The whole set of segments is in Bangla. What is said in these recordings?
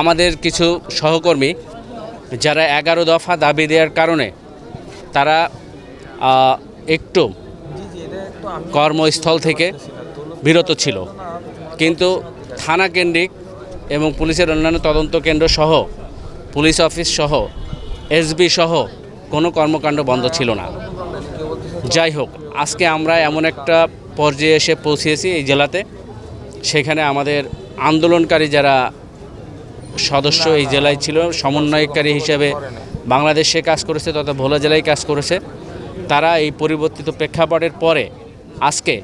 আমাদের কিছু সহকর্মী যারা এগারো দফা দাবি দেওয়ার কারণে তারা একটু কর্মস্থল থেকে বিরত ছিল। কিন্তু থানা কেন্দ্রিক এবং পুলিশের অন্যান্য তদন্ত কেন্দ্র সহ, পুলিশ অফিস সহ, এসবি সহ কোনো কর্মকাণ্ড বন্ধ ছিল না। যাই হোক, আজকে আমরা এমন একটা পর্যায়ে এসে পৌঁছিয়েছি এই জেলাতে। সেখানে আমাদের আন্দোলনকারী যারা সদস্য এই জেলায় ছিল, সমন্বয়কারী হিসেবে বাংলাদেশে কাজ করেছে তথা ভোলা জেলায় কাজ করেছে। তারা এই পরিবর্তিত প্রেক্ষাপটের পরে আজকে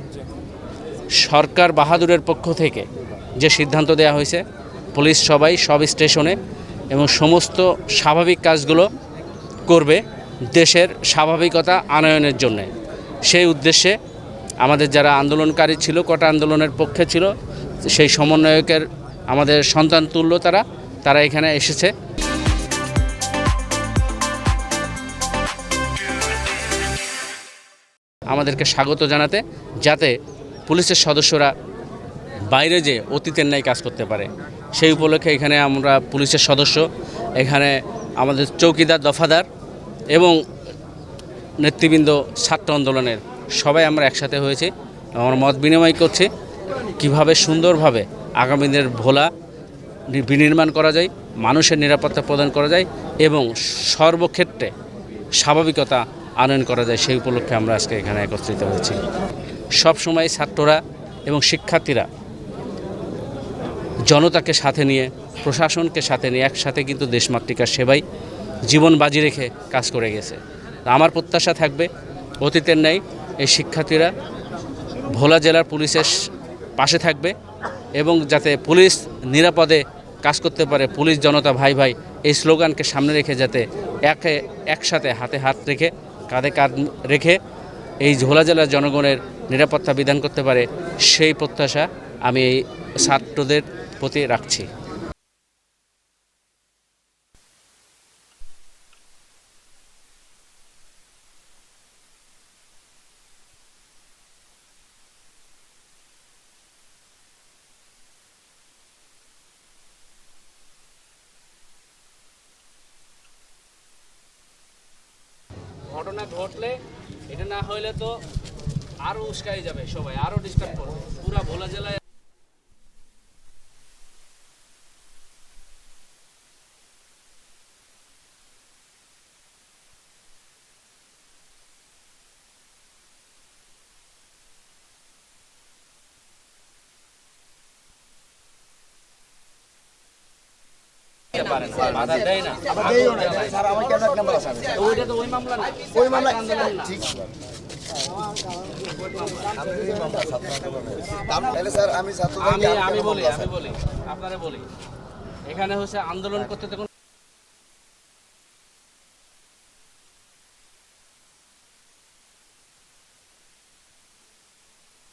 সরকার বাহাদুরের পক্ষ থেকে যে সিদ্ধান্ত দেওয়া হয়েছে, পুলিশ সবাই সব স্টেশনে এবং সমস্ত স্বাভাবিক কাজগুলো করবে দেশের স্বাভাবিকতা আনয়নের জন্য। সেই উদ্দেশ্যে আমাদের যারা আন্দোলনকারী ছিল, কটা আন্দোলনের পক্ষে ছিল, সেই সমন্বয়কের, আমাদের সন্তান তুল্য তারা। তারা এখানে এসেছে। আমাদেরকে স্বাগত জানাতে, যাতে পুলিশের সদস্যরা বাইরে যে অতীতের ন্যায় কাজ করতে পারে। সেই উপলক্ষে এখানে আমরা পুলিশের সদস্য, এখানে আমাদের চৌকিদার, দফাদার এবং নেতৃবৃন্দ ছাত্র আন্দোলনের সবাই আমরা একসাথে হয়েছি আমরা মত বিনিময় করছি। কীভাবে সুন্দরভাবে আগামী দিনের ভোলা বিনির্মাণ করা যায়, মানুষের নিরাপত্তা প্রদান করা যায় এবং সর্বক্ষেত্রে স্বাভাবিকতা আনয়ন করা যায়, সেই উপলক্ষে আমরা আজকে এখানে একত্রিত হয়েছি। সবসময় ছাত্ররা এবং শিক্ষার্থীরা জনতাকে সাথে নিয়ে, প্রশাসনকে সাথে নিয়ে একসাথে কিন্তু দেশমাতৃকার সেবাই জীবন বাজি রেখে কাজ করে গেছে। আমার প্রত্যাশা থাকবে, অতীতের ন্যায় এই শিক্ষার্থীরা ভোলা জেলার পুলিশের পাশে থাকবে এবং যাতে পুলিশ নিরাপদে কাজ করতে পারে, পুলিশ জনতা ভাই ভাই, এই স্লোগানকে সামনে রেখে যাতে একে, একসাথে হাতে হাত রেখে, কাঁধে কাঁধ রেখে এই ঝোলা জেলার জনগণের নিরাপত্তা বিধান করতে পারে, সেই প্রত্যাশা আমি এই ছাত্রদের প্রতি রাখছি। ঘটনা ঘটলে, এটা না হইলে তো আরও উস্কাই যাবে সবাই, আরও ডিস্টার্ব করবে। পুরা ভোলা জেলায় পারে না, বাধা দেয় না স্যার আমার কেন এক নাম্বার আছে তো ওইটা তো ওই মামলা না ওই মামলা আন্দোলন না। ঠিক তাহলে স্যার আমি বলি আমি বলি আপনারা বলি। এখানে হচ্ছে আন্দোলন করতে তো কোনো